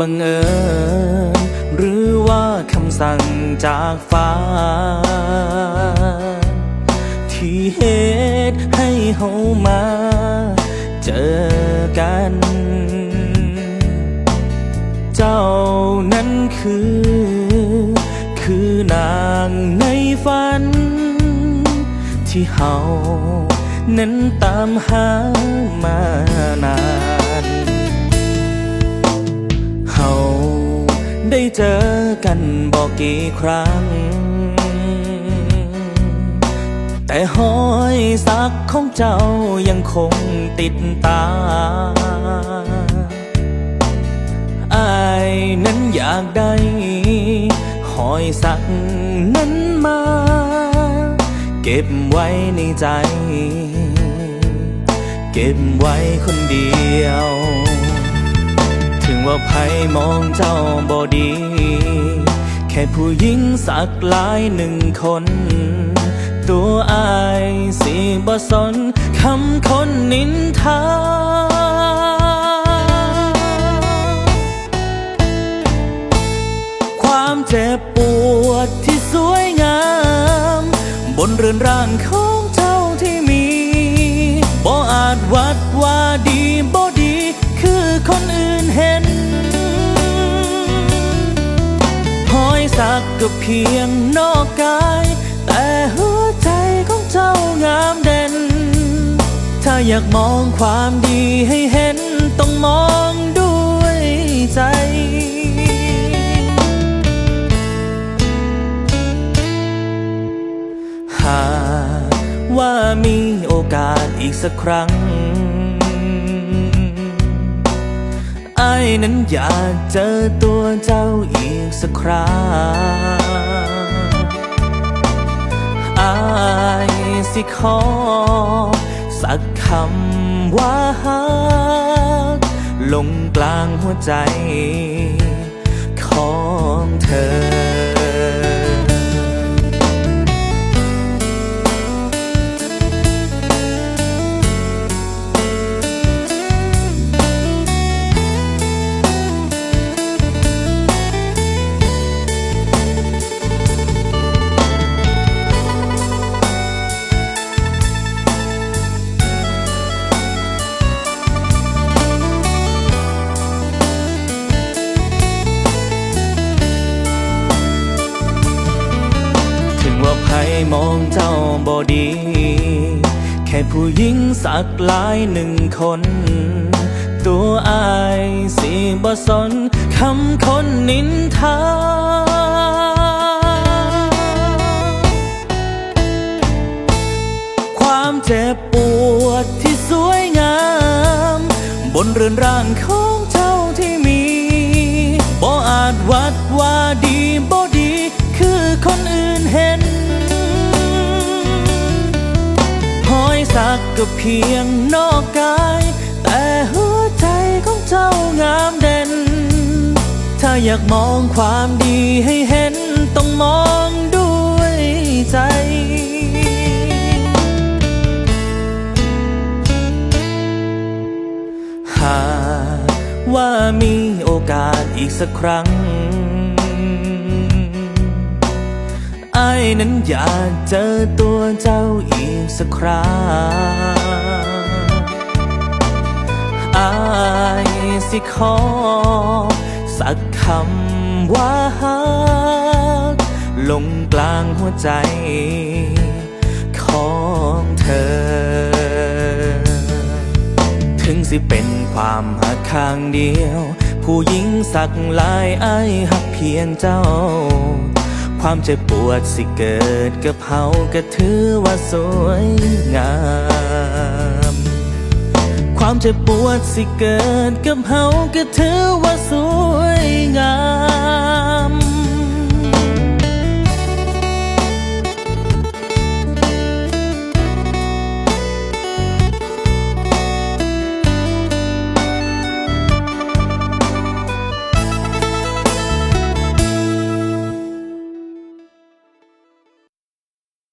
บังเอิญหรือว่าคำสั่งจากฟ้า ที่เหตุให้เฮามา เจอกัน เจ้านั้นคือ คือนางในฝัน ที่เฮานั้นตามหามานาน ได้เจอกันบอกกี่ครั้ง แต่หอยสักของเจ้ายังคงติดตาอายนั้นอยากได้หอยสักนั้นมา เก็บไว้ในใจ เก็บไว้คนเดียว ไพ่มองเจ้าบอดี แค่ผู้หญิงสักหลายหนึ่งคน ตัวอายสิบ่สนคำคนนินทาความเจ็บปวดที่สวยงาม บนเรือนร่างของเจ้าที่มีบ่อาจวัด ก็เพียงนอกกาย แต่หัวใจของเจ้างามเด่น ถ้าอยากมองความดีให้เห็นต้องมองด้วยใจหากว่ามีโอกาสอีกสักครั้ง อ้ายนั้นอยากเจอตัวเจ้าอีกสักคราอายสิขอ สักคำว่าฮักลงกลางหัวใจ ขอ มองเจ้าบอดี แค่ผู้หญิงสักหลายหนึ่งคน ตัวอายสิบ่สนคำคนนินทาความเจ็บปวดที่สวยงาม บนเรือนร่างเจ้า ก็เพียงนอกกาย แต่หัวใจของเจ้างามเด่น ถ้าอยากมองความดีให้เห็นต้องมองด้วยใจหากว่ามีโอกาสอีกสักครั้งายนั้นอยากเจอตัวเจ้าอีกสักคราอายสิขอ สักคำว่าฮักลงกลางหัวใจของเธอ ถึงสิเป็นความหักข้างเดียว ผู้หญิงสักลายไอ้ายหักเพียงเจ้า ความเจ็บปวดสิเกิดกับเฮาก็ถือว่าสวยงาม ความเจ็บปวดสิเกิดกับเฮาก็ถือว่าสวยงาม